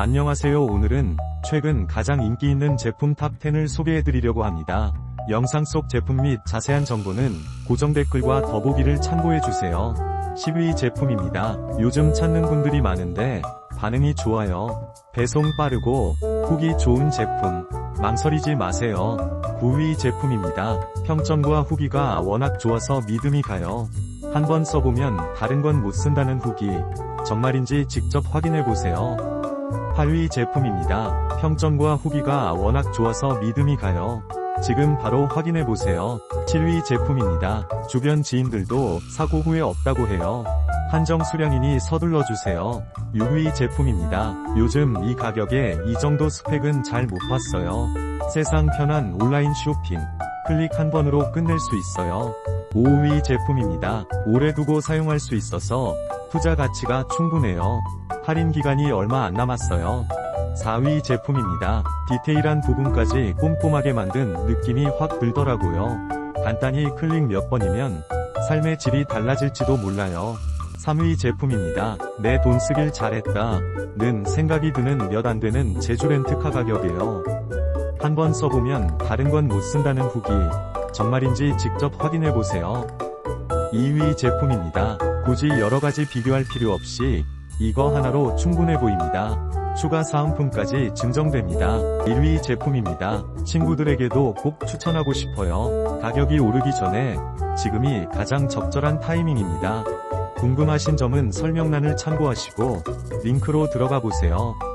안녕하세요 오늘은 최근 가장 인기 있는 제품 탑10을 소개해드리려고 합니다. 영상 속 제품 및 자세한 정보는 고정 댓글과 더보기를 참고해주세요. 10위 제품입니다. 요즘 찾는 분들이 많은데 반응이 좋아요. 배송 빠르고 후기 좋은 제품. 망설이지 마세요. 9위 제품입니다. 평점과 후기가 워낙 좋아서 믿음이 가요. 한번 써보면 다른 건 못 쓴다는 후기. 정말인지 직접 확인해보세요. 8위 제품입니다. 평점과 후기가 워낙 좋아서 믿음이 가요. 지금 바로 확인해보세요. 7위 제품입니다. 주변 지인들도 사고 후에 없다고 해요. 한정 수량이니 서둘러주세요. 6위 제품입니다. 요즘 이 가격에 이 정도 스펙은 잘 못 봤어요. 세상 편한 온라인 쇼핑. 클릭 한 번으로 끝낼 수 있어요. 5위 제품입니다. 오래 두고 사용할 수 있어서 투자 가치가 충분해요. 할인 기간이 얼마 안 남았어요. 4위 제품입니다. 디테일한 부분까지 꼼꼼하게 만든 느낌이 확 들더라고요. 간단히 클릭 몇 번이면 삶의 질이 달라질지도 몰라요. 3위 제품입니다. 내 돈 쓰길 잘했다. 는 생각이 드는 몇 안 되는 제주 렌트카 가격이에요. 한 번 써보면 다른 건 못 쓴다는 후기. 정말인지 직접 확인해보세요. 2위 제품입니다. 굳이 여러가지 비교할 필요 없이 이거 하나로 충분해 보입니다. 추가 사은품까지 증정됩니다. 1위 제품입니다. 친구들에게도 꼭 추천하고 싶어요. 가격이 오르기 전에 지금이 가장 적절한 타이밍입니다. 궁금하신 점은 설명란을 참고하시고 링크로 들어가 보세요.